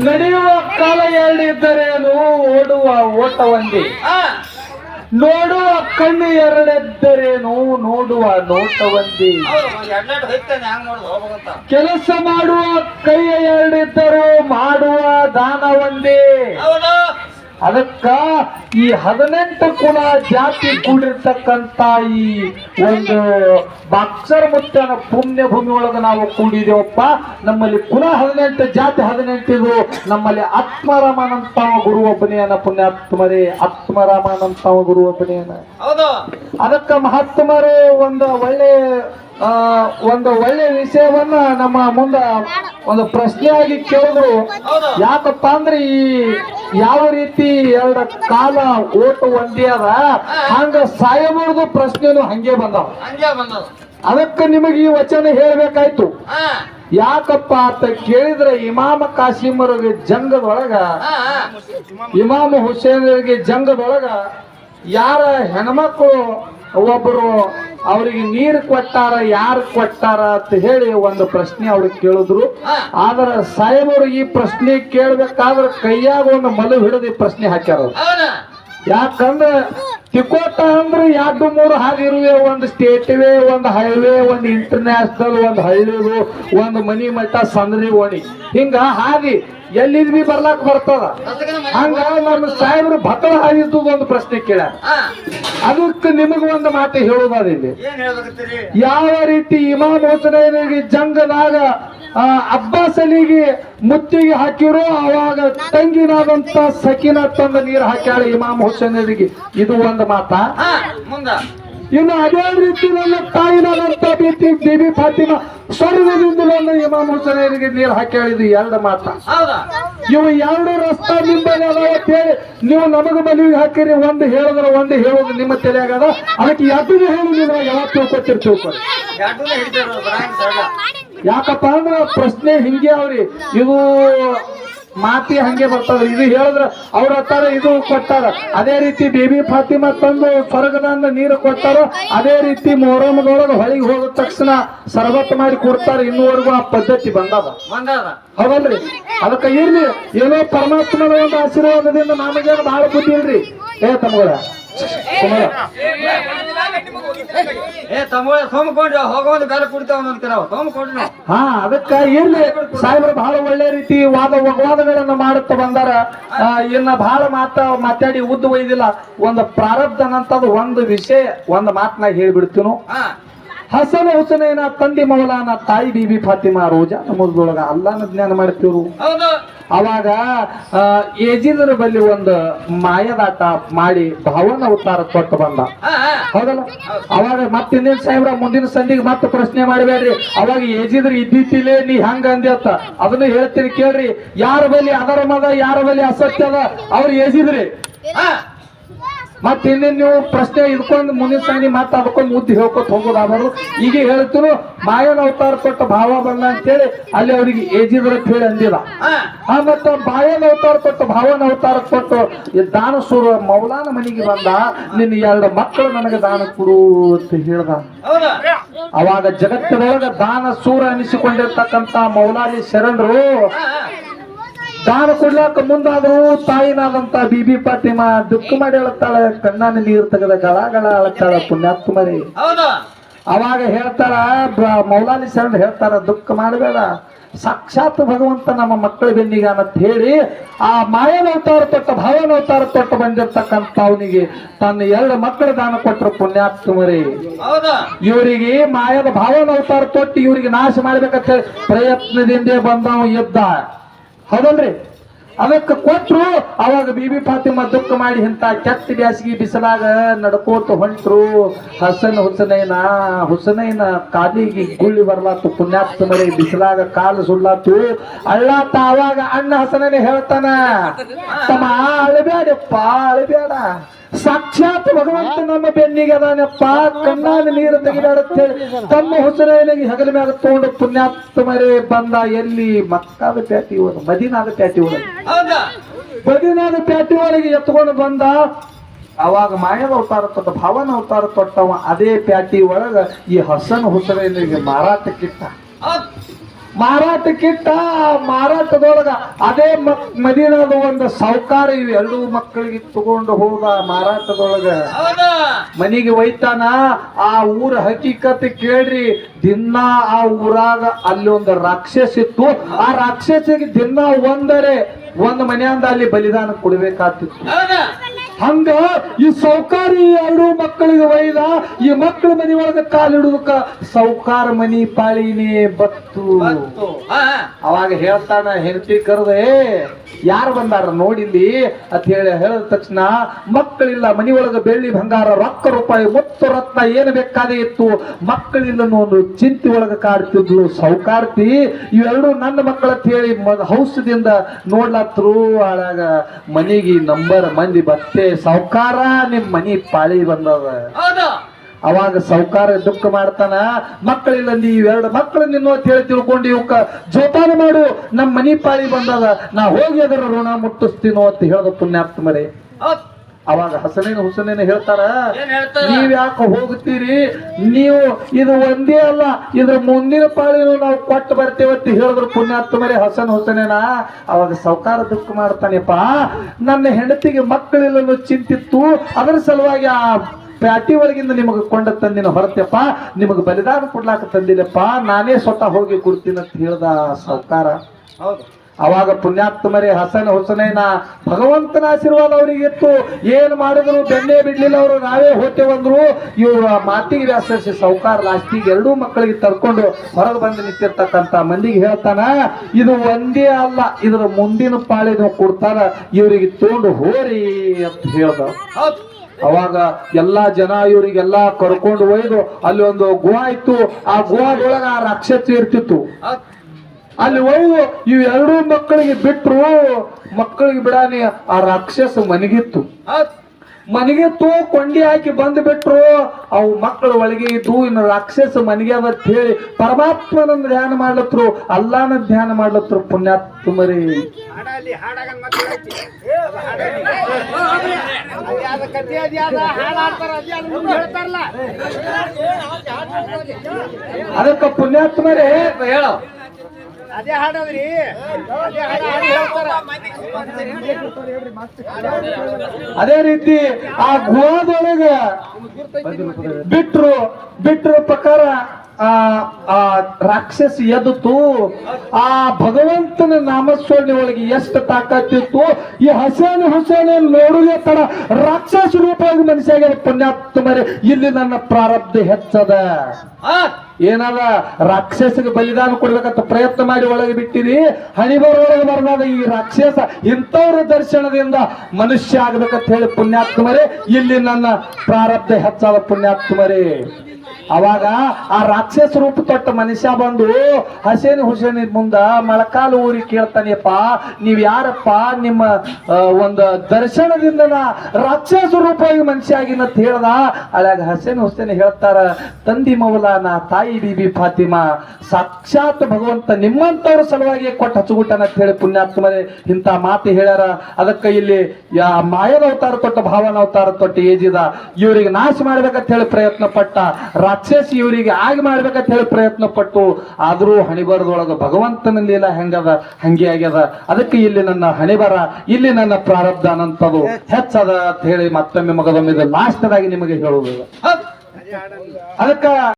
ನಡೆಯುವ ಕಾಲ ಎರಡಿದ್ದರೇನು ಓಡುವ ಓಟ ಒಂದೇ ನೋಡುವ ಕಣ್ಣು ಎರಡೆದ್ದರೇನು ನೋಡುವ ನೋಟ ಒಂದೇ ಕೆಲಸ ಮಾಡುವ ಕೈಯ ಎರಡಿದ್ದರೂ ಮಾಡುವ ದಾನ ಒಂದೇ ಅದಕ್ಕ ಈ ಹದಿನೆಂಟು ಕುಲ ಜಾತಿ ಕೂಡಿರ್ತಕ್ಕಂತ ಈ ಒಂದು ಬಾಕ್ಸರ್ ಮುತ್ತನ ಪುಣ್ಯ ಭೂಮಿ ಒಳಗೆ ನಾವು ಕೂಡಿದೇವಪ್ಪ. ನಮ್ಮಲ್ಲಿ ಕುಲ ಹದಿನೆಂಟು ಜಾತಿ ಹದಿನೆಂಟಿದು ನಮ್ಮಲ್ಲಿ ಆತ್ಮರಾಮನಂತವ ಗುರು ಒಬ್ಬನೇನ ಪುಣ್ಯಾತ್ಮರೇ ಆತ್ಮರಾಮನಂತವ ಗುರು ಒಬ್ಬನೇನ ಅದಕ್ಕ ಮಹಾತ್ಮರು ಒಂದು ಒಳ್ಳೆ ಒಂದು ಒಳ್ಳೆ ವಿಷಯವನ್ನ ನಮ್ಮ ಮುಂದ ಒಂದು ಪ್ರಶ್ನೆಯಾಗಿ ಕೇಳಿದ್ರು. ಯಾಕಪ್ಪ ಅಂದ್ರೆ ಈ ಯಾವ ರೀತಿ ಎರಡ ಕಾಲ ಓಟು ಒಂದೇ ಅದ ಹಂಗ ಸಾಯಬಾರ್ದು ಪ್ರಶ್ನೆನು ಹಂಗೆ ಬಂದವ. ಅದಕ್ಕೆ ನಿಮಗೆ ಈ ವಚನ ಹೇಳ್ಬೇಕಾಯ್ತು. ಯಾಕಪ್ಪ ಅಂತ ಕೇಳಿದ್ರೆ ಇಮಾಮ ಕಾಸಿಮರಿಗೆ ಜಂಗದೊಳಗ ಇಮಾಮ ಹುಸೇನರಿಗೆ ಜಂಗದೊಳಗ ಯಾರ ಹೆಣ್ಮಕ್ಳು ಒಬ್ಬರು ಅವರಿಗೆ ನೀರು ಕೊಟ್ಟಾರ ಯಾರು ಕೊಟ್ಟಾರ ಅಂತ ಹೇಳಿ ಒಂದು ಪ್ರಶ್ನೆ ಅವ್ರಿಗೆ ಕೇಳಿದ್ರು. ಆದ್ರೆ ಸಾಹೇಬರು ಈ ಪ್ರಶ್ನೆ ಕೇಳ್ಬೇಕಾದ್ರೆ ಕೈಯಾಗ ಒಂದು ಮಲು ಹಿಡಿದು ಈ ಪ್ರಶ್ನೆ ಹಾಕ್ಯಾರ ಯಾಕಂದ್ರೆ ತಿಕೋಟ ಅಂದ್ರೆ ಎರಡು ಮೂರು ಹಾದಿರುವೆ ಒಂದು ಸ್ಟೇಟ್ವೇ ಒಂದು ಹೈವೇ ಒಂದು ಇಂಟರ್ನ್ಯಾಷನಲ್ ಒಂದು ಹಳ್ಳಿದು ಒಂದು ಮನಿ ಮಠ ಸಂದ್ರಿ ಓಣಿ. ಹಿಂಗ ಹಾದಿ ಎಲ್ಲಿದ್ವಿ ಬರ್ಲಾಕ್ ಬರ್ತದ? ಹಂಗ ನಮ್ಮ ಸಾಹೇಬ್ರು ಭತ್ತ ಹಾದಿದ್ದು ಒಂದು ಪ್ರಶ್ನೆ ಕೇಳ ಅದಕ್ಕೆ ನಿಮಗೆ ಒಂದು ಮಾತು ಹೇಳುವುದಾದ ಇಲ್ಲಿ. ಯಾವ ರೀತಿ ಇಮಾಮ್ ಜಂಗನಾಗ ಅಬ್ಬಾಸ್ ಅಲಿಗೆ ಮುತ್ತಿಗೆ ಹಾಕಿರೋ ಅವಾಗ ತಂಗಿನಾದಂತ ಸಕಿನ ತಂದ ನೀರು ಹಾಕ್ಯಾಳ ಇಮಾಮ್ ಹುಸೇನರಿಗೆ ಇದು ಒಂದು ಮಾತ? ಹಾ ಮುಂದ. ಇನ್ನು ಅದೇ ರೀತಿ ನನ್ನ ತಾಯಿನಾದಂತ ಬೀತಿ ಬಿಬಿ ಫಾತಿಮಾ ಸ್ವರ್ಗದಿಂದ ನನ್ನ ಇಮಾಮ್ ಅಲಿಗೆ ನೀರು ಹಾಕ್ಯಾಳ ಇದು ಎರಡು ಮಾತ. ಹೌದಾ? ಇವು ಎರಡು ರಸ್ತಾ ನಿಂಬಲ್ಲಿ ಅದಾವ ಅಂತ ಹೇಳಿ ನೀವು ನಮಗ ಮನವಿ ಹಾಕಿರಿ ಒಂದು ಹೇಳಿದ್ರೆ ಒಂದು ಹೇಳೋದು ನಿಮ್ಮ ತಲೆಯಾಗದ. ಅದಕ್ಕೆ ಯಾಕೆ ಹೇಳಿ ನೀವು? ಯಾವಾಗ ತಿಳ್ಕೊತಿರ್ ಯಾಕಪ್ಪ ಅಂದ್ರ ಪ್ರಶ್ನೆ ಹಿಂಗೆ ಅವ್ರಿ. ಇದು ಮಾತಿ ಹಂಗೆ ಬರ್ತದ್ರಿ ಇದು ಹೇಳಿದ್ರ ಅವ್ರ ಹತ್ತಾರ ಇದು ಕೊಟ್ಟಾರ. ಅದೇ ರೀತಿ ಬೇಬಿ ಫಾತಿಮಾ ತಂದು ಸ್ವರ್ಗದಿಂದ ನೀರು ಕೊಟ್ಟಾರ. ಅದೇ ರೀತಿ ಮೊಹರಮದೊಳಗ ಹೊಳಿಗೆ ಹೋದ ತಕ್ಷಣ ಸರ್ಬತ್ ಮಾಡಿ ಕೊಡ್ತಾರ. ಇನ್ನುವರೆಗೂ ಆ ಪದ್ಧತಿ ಬಂದದ. ಬಂದದ. ಹೌದಲ್ರಿ? ಅದಕ್ಕೆ ಇರ್ಲಿ. ಏನೋ ಪರಮಾತ್ಮನ ಒಂದು ಆಶೀರ್ವಾದದಿಂದ ನಮಗೇನು ಬಹಳ ಬುದ್ಧಿ ಇಲ್ರಿ? ಏ ತಮ್ಮಗಳ. ಹಾ, ಅದಕ್ಕ ಇರ್ಲಿ. ಸಾಹೇಬ್ರು ಬಹಳ ಒಳ್ಳೆ ರೀತಿ ವಾದ ವಾದಗಳನ್ನ ಮಾಡುತ್ತಾ ಬಂದಾರ. ಇನ್ನ ಬಹಳ ಮಾತ ಮಾತಾಡಿ ಉದ್ದ ಒಯ್ದಿಲ್ಲ. ಒಂದು ಪ್ರಾರಬ್ಧನಂತದ ಒಂದು ವಿಷಯ, ಒಂದು ಮಾತನಾಗ ಹೇಳ್ಬಿಡ್ತೀನು. ಹಸನ ಹುಸನೇನ ತಂದಿ ಮೌಲಾನ ತಾಯಿ ಬೀಬಿ ಫಾತಿಮಾ ರೋಜಾ ನಮ್ಮದೊಳಗ ಅಲ್ಲಾನ ಜ್ಞಾನ ಮಾಡ್ತಿವ್ರು. ಅವಾಗ ಆ, ಯಜೀದರ ಬಲ್ಲಿ ಒಂದು ಮಾಯದಾಟ ಮಾಡಿ ಭಾವನ ಉತ್ತಾರ ಕೊಟ್ಟು ಬಂದ. ಹೌದಲ್ಲ? ಅವಾಗ ಮತ್ತೆ ಇನ್ನೇನ್ ಸಾಹೇಬ್ರ ಮುಂದಿನ ಸಂಧಿಗೆ ಮತ್ತೆ ಪ್ರಶ್ನೆ ಮಾಡಬೇಡ್ರಿ. ಅವಾಗ ಏಜಿದ್ರ ಇದ್ದಿತ್ತಿಲ್ಲೇ ನೀ ಹಂಗ ಅಂದ್ಯತ್ತ ಅದನ್ನ ಅದನ್ನು ಹೇಳ್ತೀನಿ ಕೇಳ್ರಿ. ಯಾರ ಬಲಿ ಅದರ ಮದ ಯಾರ ಬಲಿ ಅಸತ್ಯ ಅದ ಅವ್ರು ಏಜಿದ್ರಿ ಮತ್ತೆ ಇನ್ನೇನು ನೀವು ಪ್ರಶ್ನೆ ಇದ್ಕೊಂಡು ಮುಂದಿನ ಸಂಧಿ ಮತ್ತೆ ಅದಕ್ಕೊಂದು ಮುದ್ದು ಹೇಳ್ಕೊತ ಹೋಗೋದಾದ್ರು ಈಗ ಹೇಳ್ತಿರು ಮಾಯನ ಅವತಾರ ಕೊಟ್ಟ ಭಾವ ಬಂದ ಅಂತೇಳಿ ಅಲ್ಲಿ ಅವರಿಗೆ ಏಜಿದ್ರ ಕೇಳಿ ಹೇಳಿ ಅಂದಿಲ್ಲ. ಆ ಮತ್ತ ಬಾಯನ ಅವತಾರ ಕೊಟ್ಟು ಭಾವನ ಅವತಾರ ಕೊಟ್ಟು ಈ ದಾನ ಸುರ ಮೌಲಾನ ಮನೆಗೆ ಬಂದ ನಿನ್ನ ಎರಡು ಮಕ್ಕಳು ನನಗೆ ದಾನ ಕೊಡು ಅಂತ ಹೇಳ್ದ. ಅವಾಗ ಜಗತ್ತಿನೊಳಗ ದಾನ ಸೂರ ಅನಿಸಿಕೊಂಡಿರ್ತಕ್ಕಂತ ಮೌಲಾನಿ ಶರಣರು ದಾನ ಕೊಡ್ಲಾಕ ಮುಂದಾದ್ರು ತಾಯಿನಾದಂತ ಬಿಬಿ ಫಾತಿಮಾ ದುಃಖ ಮಾಡಿ ಅಳತ್ತಾಳೆ ಕಣ್ಣಾನ ನೀರು ತೆಗೆದ ಗಳ ಗಳ ಅಳತ್ತಾಳ ಪುಣ್ಯಾತ್ಮರಿ. ಅವಾಗ ಹೇಳ್ತಾರ ಮೌಲಾನಿ ಶರಣ ಹೇಳ್ತಾರ ದುಃಖ ಮಾಡಬೇಡ. ಸಾಕ್ಷಾತ್ ಭಗವಂತ ನಮ್ಮ ಮಕ್ಕಳ ಬೆನ್ನಿಗ ಅಂತ ಹೇಳಿ ಆ ಮಾಯನ ಅವತಾರ ಕೊಟ್ಟ ಭಾವನ ಅವತಾರ ಕೊಟ್ಟು ಬಂದಿರ್ತಕ್ಕಂಥ ಅವನಿಗೆ ತನ್ನ ಎರಡು ಮಕ್ಕಳ ದಾನ ಕೊಟ್ಟರು ಪುಣ್ಯಾತ್ಮರಿ. ಇವರಿಗೆ ಮಾಯದ ಭಾವನ ಅವತಾರ ಕೊಟ್ಟು ಇವರಿಗೆ ನಾಶ ಮಾಡ್ಬೇಕಂತ ಹೇಳಿ ಪ್ರಯತ್ನದಿಂದ ಬಂದವ ಯುದ್ಧ ಹೌದಲ್ರಿ? ಅದಕ್ಕೆ ಕೊಟ್ರು, ಅವಾಗ ಬಿಬಿ ಫಾತಿಮಾ ದುಃಖ ಮಾಡಿ ಇಂತ ಕೆಟ್ಟ ಬ್ಯಾಸಿಗೆ ಬಿಸಿಲಾಗ ನಡ್ಕೋತ ಹೊಂಟ್ರು. ಹಸನ್ ಹುಸನೈನ ಹುಸನೈನ ಕಾಲಿಗೆ ಗುಳ್ಳಿ ಬರ್ಲಾತು ಪುಣ್ಯಾತ್ಮರಿ ಬಿಸಿಲಾಗ ಕಾಲು ಸುಳ್ಳಾತು. ಅಳ್ಳಾತ ಅವಾಗ ಅಣ್ಣ ಹಸನೇ ಹೇಳ್ತಾನ, ತಮ್ಮ ಅಳಬೇಡಪ್ಪ ಅಳಬೇಡ ಸಾಕ್ಷಾತ್ ಭಗವಂತ ನಮ್ಮ ಬೆನ್ನಿಗೆ ಅದಾನಪ್ಪ. ಕಣ್ಣಾದ ನೀರು ತೆಗೆದಾಡುತ್ತೆ. ತಮ್ಮ ಹುಸನೇನಿಗೆ ಹಗಲ ಮ್ಯಾಗ ತಗೊಂಡು ಪುಣ್ಯಾತ್ಮರೇ ಬಂದ. ಎಲ್ಲಿ? ಮಕ್ಕಾದ ಪ್ಯಾಟಿ ಹೋದ ಮದಿನಾದ ಪ್ಯಾಟಿ ಒಳಗೆ. ಹೌದಾ? ಮದಿನಾದ ಪ್ಯಾಟಿ ಒಳಗೆ ಎತ್ಕೊಂಡು ಬಂದ. ಅವಾಗ ಮಾಯದ ಅವತಾರ ತೊಟ್ಟ ಭಾವನ ಅವತಾರ ತೊಟ್ಟವ. ಅದೇ ಪ್ಯಾಟಿ ಒಳಗ ಈ ಹಸನ್ ಹುಸನೇನಿಗೆ ಮಾರಾಟಕ್ಕಿಟ್ಟ. ಆ ಮಾರಾಟದೊಳಗ ಅದೇ ಮಕ್ ಮದಿನದ ಒಂದು ಸಾವುಕಾರ ಇವು ಎರಡೂ ಮಕ್ಕಳಿಗೆ ತಗೊಂಡು ಹೋದ ಮಾರಾಟದೊಳಗ. ಮನಿಗೆ ಒಯ್ತಾನ ಆ ಊರ ಹಕೀಕತ್ ಕೇಳ್ರಿ ದಿನ ಆ ಊರಾಗ ಅಲ್ಲಿ ಒಂದು ರಾಕ್ಷಸ ಇತ್ತು. ಆ ರಾಕ್ಷಸಿಗೆ ದಿನ ಒಂದರೆ ಒಂದು ಮನೆಯಿಂದ ಅಲ್ಲಿ ಬಲಿದಾನ ಕೊಡ್ಬೇಕಾಗ್ತಿತ್ತು. ಹಂಗ ಈ ಸೌಕಾರಿ ಎರಡು ಮಕ್ಕಳಿಗೆ ಒಯ್ದ ಈ ಮಕ್ಕಳ ಮನಿ ಒಳಗ ಕಾಲಿಡುದಕ್ಕ ಸೌಕಾರ ಮನಿ ಪಾಳಿನೇ ಬತ್ತು. ಅವಾಗ ಹೇಳ್ತಾನ ಹೆಂಡತಿ ಕರೆದೆ ಯಾರು ಬಂದಾರ ನೋಡಿಲ್ಲಿ? ಅಂತ ಹೇಳಿ ಹೇಳಿದ ತಕ್ಷಣ ಮಕ್ಕಳಿಲ್ಲ ಮನಿ ಒಳಗ ಬೆಳ್ಳಿ ಬಂಗಾರ ರೊಕ್ಕ ರೂಪಾಯಿ ಮುತ್ತು ರತ್ನ ಏನು ಬೇಕಾದೇ ಇತ್ತು. ಮಕ್ಕಳಿಲ್ಲ ಒಂದು ಚಿಂತೆ ಒಳಗ ಕಾಡ್ತಿದ್ಲು ಸೌಕಾರ್ತಿ. ಇವೆರಡು ನನ್ನ ಮಕ್ಕಳ ಹೇಳಿ ಹೌಸದಿಂದ ನೋಡ್ಲಾತ್ರು ಆಳಾಗ ಮನಿಗೆ ನಂಬರ್ ಮಂದಿ ಬತ್ತೆ ಸೌಕಾರ ನಿಮ್ ಮನಿ ಪಾಳಿ ಬಂದದ. ಅವಾಗ ಸೌಕಾರ ದುಃಖ ಮಾಡ್ತಾನ ಮಕ್ಕಳಿಲ್ಲ ಇವೆರಡು ಮಕ್ಕಳು ನಿನ್ನ ಅಂತ ಹೇಳಿ ತಿಳ್ಕೊಂಡು ಇವಕ್ಕ ಜೋಪಾನ ಮಾಡು ನಮ್ಮ ಮನಿ ಪಾಳಿ ಬಂದದ. ನಾ ಹೋಗಿ ಅದರ ಋಣ ಮುಟ್ಟಿಸ್ತೀನೋ ಅಂತ ಹೇಳದ ಮರೆ ಅವಾಗ ಹಸನೇನ ಹುಸನೇನ ಹೇಳ್ತಾರ? ನೀವ್ ಯಾಕೆ ಹೋಗ್ತೀರಿ? ನೀವು ಇದು ಒಂದೇ ಅಲ್ಲ ಇದ್ರ ಮುಂದಿನ ಪಾಳಿನೂ ನಾವು ಕೊಟ್ಟು ಬರ್ತೇವೆ ಅಂತ ಹೇಳಿದ್ರು ಪುಣ್ಯಾತ್ಮರೇ ಹಸನ್ ಹುಸನೇನ? ಅವಾಗ ಸೌಕಾರ ದುಃಖ ಮಾಡ್ತಾನೆಪ್ಪ. ನನ್ನ ಹೆಂಡತಿಗೆ ಮಕ್ಕಳಿಲ್ಲನು ಚಿಂತಿತ್ತು. ಅದರ ಸಲುವಾಗಿ ಆ ಪ್ಯಾಟಿ ಒಳಗಿಂದ ನಿಮಗೆ ಕೊಂಡ ತಂದಿನ ಹೊರತೆಪ್ಪ. ನಿಮಗೆ ಬಲಿದಾನ ಕೊಡ್ಲಾಕ ತಂದಿಲ್ಲಪ್ಪ. ನಾನೇ ಸ್ವತಃ ಹೋಗಿ ಕೊಡ್ತೀನಿ ಅಂತ ಹೇಳ್ದ ಸೌಕಾರ. ಹೌದು. ಅವಾಗ ಪುಣ್ಯಾತ್ಮರೇ ಹಸನ ಹುಸನೇನ ಭಗವಂತನ ಆಶೀರ್ವಾದ ಅವರಿಗೆ ಇತ್ತು. ಏನು ಮಾಡಿದ್ರು? ಬೆನ್ನೆ ಬಿಡ್ಲಿಲ್ಲ ಅವರು, ನಾವೇ ಹೋಗ್ತೇವಂದ್ರು ಆ ಮಾತಿಗೆ ವ್ಯಾಸರಿಸಿ ಸೌಕಾರ ಲಾಸ್ಟಿಗೆ ಎರಡೂ ಮಕ್ಕಳಿಗೆ ತರ್ಕೊಂಡು ಹೊರಗೆ ಬಂದು ನಿಂತಿರ್ತಕ್ಕಂಥ ಮಂದಿಗೆ ಹೇಳ್ತಾನ, ಇದು ಒಂದೇ ಅಲ್ಲ, ಇದರ ಮುಂದಿನ ಪಾಳಿ ನೀವು ಕೊಡ್ತಾರ, ಇವರಿಗೆ ತಗೊಂಡು ಹೋರಿ ಅಂತ ಹೇಳ್ದ. ಅವಾಗ ಎಲ್ಲಾ ಜನ ಇವರಿಗೆಲ್ಲ ಕರ್ಕೊಂಡು ಒಯ್ದು ಅಲ್ಲಿ ಒಂದು ಗುಹಾ ಇತ್ತು. ಆ ಗುಹಾದೊಳಗ ಆ ರಾಕ್ಷಸ ಇರ್ತಿತ್ತು. ಅಲ್ಲಿ ಹೋಗು ಇವ್ ಎರಡೂ ಮಕ್ಕಳಿಗೆ ಬಿಟ್ರು. ಮಕ್ಕಳಿಗೆ ಬಿಡಾನಿ ಆ ರಾಕ್ಷಸ ಮನೆಗಿತ್ತು. ಮನಗಿತ್ತು ಕೊಂಡಿ ಹಾಕಿ ಬಂದು ಬಿಟ್ರು. ಅವು ಮಕ್ಕಳು ಒಳಗೆ ಇದ್ದು ಇನ್ನು ರಾಕ್ಷಸ ಮನೆಗೆ ಅಂತ ಹೇಳಿ ಪರಮಾತ್ಮನ ಧ್ಯಾನ ಮಾಡ್ಲತ್ರು ಅಲ್ಲಾನ ಧ್ಯಾನ ಮಾಡ್ಲತ್ರು ಪುಣ್ಯಾತ್ಮರಿ. ಅದಕ್ಕ ಪುಣ್ಯಾತ್ಮರೇ ಹೇಳು. ಅದೇ ಹಾಡವ್ರಿ ಅದೇ ರೀತಿ ಆ ಗುಹಾದೊಳಗ ಬಿಟ್ರು ಬಿಟ್ರ ಪ್ರಕಾರ ಆ ಆ ರಾಕ್ಷಸ ಎದ್ದು ಆ ಭಗವಂತನ ನಾಮಸ್ಮರಣೆ ಒಳಗೆ ಎಷ್ಟು ತಾಕತ್ತಿತ್ತು ಈ ಹಸೇನು ಹಸೇನೆ ನೋಡುದೇ ತಡ ರಾಕ್ಷಸ ರೂಪವಾಗಿ ಮನುಷ್ಯಾಗ ಪುಣ್ಯಾತ್ಮರೇ ಇಲ್ಲಿ ನನ್ನ ಪ್ರಾರಬ್ಧ ಹೆಚ್ಚದ. ಏನಾದ? ರಾಕ್ಷಸಿಗೆ ಬಲಿದಾನ ಕೊಡ್ಬೇಕಂತ ಪ್ರಯತ್ನ ಮಾಡಿ ಒಳಗೆ ಬಿಟ್ಟಿರಿ. ಹಣಿಬರ ಒಳಗೆ ಬರದಾದ ಈ ರಾಕ್ಷಸ ಇಂಥವ್ರ ದರ್ಶನದಿಂದ ಮನುಷ್ಯ ಆಗ್ಬೇಕಂತ ಹೇಳಿ ಪುಣ್ಯಾತ್ಮರೇ ಇಲ್ಲಿ ನನ್ನ ಪ್ರಾರಬ್ಧ ಹೆಚ್ಚಾದ ಪುಣ್ಯಾತ್ಮರೇ. ಅವಾಗ ಆ ರಾಕ್ಷಸ ರೂಪ ತೊಟ್ಟ ಮನುಷ್ಯ ಬಂದು, ಹಸೇನ್ ಹುಸೇನ್ ಮುಂದ ಮೊಳಕಾಲು ಊರಿ ಕೇಳ್ತಾನೆಪ್ಪ. ನೀವ್ ಯಾರಪ್ಪ? ನಿಮ್ಮ ಒಂದು ದರ್ಶನದಿಂದ ರಾಕ್ಷಸ ರೂಪವಾಗಿ ಮನುಷ್ಯ ಆಗಿನ ಅಂತ ಹೇಳ್ದ. ಅಳಾಗ ಹಸೇನ್ ಹುಸೇನ್ ಹೇಳ್ತಾರ, ತಂದಿ ಮೌಲಾನ ತಾಯಿ ಬಿಬಿ ಫಾತಿಮಾ. ಸಾಕ್ಷಾತ್ ಭಗವಂತ ನಿಮ್ಮಂತವ್ರ ಸಲುವಾಗಿ ಕೊಟ್ಟ ಹಚ್ಚುಗುಟ್ಟನ ಅಂತ ಹೇಳಿ ಪುಣ್ಯಾತ್ಮರೇ ಇಂತ ಮಾತು ಹೇಳ್ಯಾರ. ಅದಕ್ಕ ಇಲ್ಲಿ ಯಾ ಮಾಯದ ಅವತಾರ ತೊಟ್ಟ ಭಾವನ ಅವತಾರ ತೊಟ್ಟ ಏಜಿದ. ಇವರಿಗೆ ನಾಶ ಮಾಡ್ಬೇಕಂತ ಹೇಳಿ ಪ್ರಯತ್ನ ಪಟ್ಟ ರಾಕ್ಷಸಿ ಇವರಿಗೆ ಆಗಿ ಮಾಡ್ಬೇಕಂತ ಹೇಳಿ ಪ್ರಯತ್ನ ಪಟ್ಟು ಆದರೂ ಹಣಿಬರದೊಳಗೆ ಭಗವಂತನ ಲೀಲ ಹೆಂಗದ ಹಂಗೆ ಆಗ್ಯದ. ಅದಕ್ಕೆ ಇಲ್ಲಿ ನನ್ನ ಹಣಿಬರ ಇಲ್ಲಿ ನನ್ನ ಪ್ರಾರಬ್ಧ ಅನ್ನಂಥದ್ದು ಹೆಚ್ಚದ ಅಂತ ಹೇಳಿ ಮತ್ತೊಮ್ಮೆ ಮಗದೊಮ್ಮೆ ಲಾಸ್ಟ್ದಾಗಿ ನಿಮಗೆ ಹೇಳುವುದು. ಅದಕ್ಕ